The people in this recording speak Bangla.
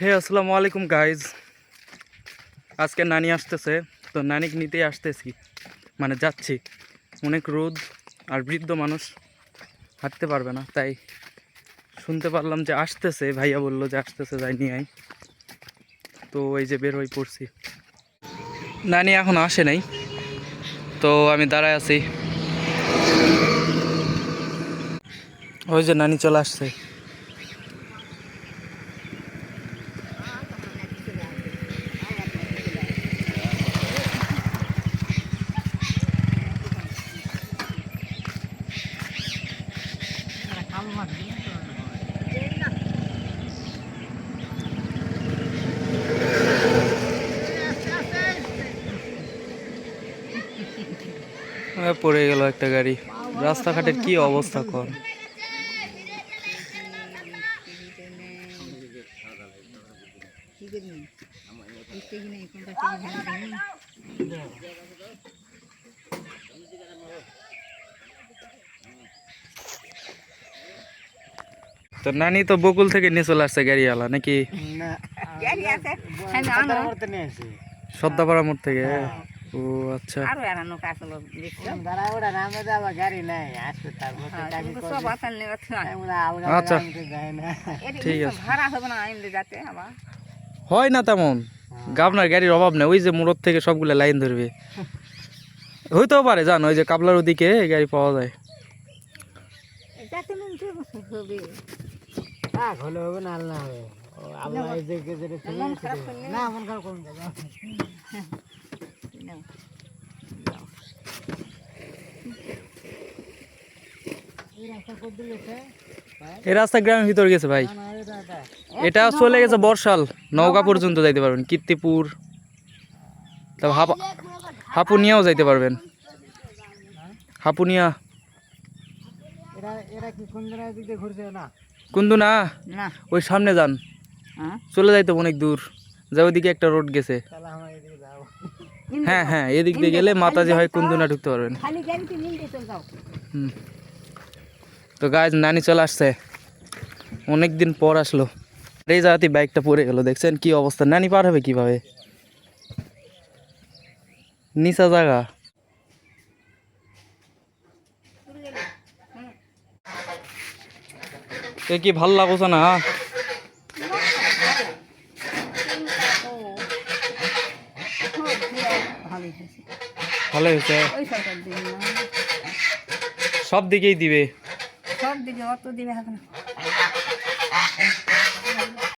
হে, আসসালামু আলাইকুম গাইজ আজকে নানি আসতেছে, তো নানিক নিতেই আসতেছি। মানে যাচ্ছি। অনেক রোদ আর বৃদ্ধ মানুষ হাঁটতে পারবে না, তাই শুনতে পারলাম যে আসতেছে। ভাইয়া বলল যে আসতেছে, যাই নিয়ে আই তো এই যে বের হয়ে পড়ছি। নানি এখন আসে নাই। তো আমি দাঁড়ায় আছি। ওই যে নানি চলে আসছে এ, পড়ে গেল একটা গাড়ি। রাস্তাঘাটের কি অবস্থা কর? তো নানি তো বকুল থেকে নিয়ে চলে আসছে গাড়িওয়ালা নাকি? সদ্দাপাড়া মোড় থেকে? ও আচ্ছা। নেবে আচ্ছা। ঠিক আছে। হয় না তেমন। আপনার গাড়ির অভাব নেই ওই যে মোড়র থেকে সবগুলো লাইন ধরবে। হইতেও পারে জান ওই যে কাবলার ওদিকে গাড়ি পাওয়া যায়। থাক হলে হবে না আল্লাহ হবে। আল্লাহ এই যেটা চলে মন? না মন খারাপ করুন এই রাস্তা গেছে? গ্রামের ভিতর গেছে ভাই। এটা। চলে গেছে বর্ষাল নৌকা পর্যন্ত যাইতে পারবেন কীর্তিপুর। তারপর হাপা হাপুনিয়াও যাইতে পারবেন। হাপুনিয়া। এরা এরা কি কোন জায়গায় দিক দিয়ে ঘুরছে না? কুন্দু না না। ওই সামনে যান। হ্যাঁ? চলে যাইতে অনেক দূর। যা ওইদিকে একটা রোড গেছে। হ্যাঁ হ্যাঁ এদিক দিয়ে গেলে মাতাজি হয় কুন্দুনা ঢুকতে পারবেন। তো গাছ নানি চলে আসছে। অনেক দিন পর আসলো। এই জায়গাতে বাইকটা পড়ে গেল দেখছেন কি অবস্থা? নানি পার হবে কীভাবে? নিচা জায়গা। এ কি ভালো লাগছে না? ভালো হয়েছে সব দিকেই দিবে। সব দিকে অত দিবে হবে না।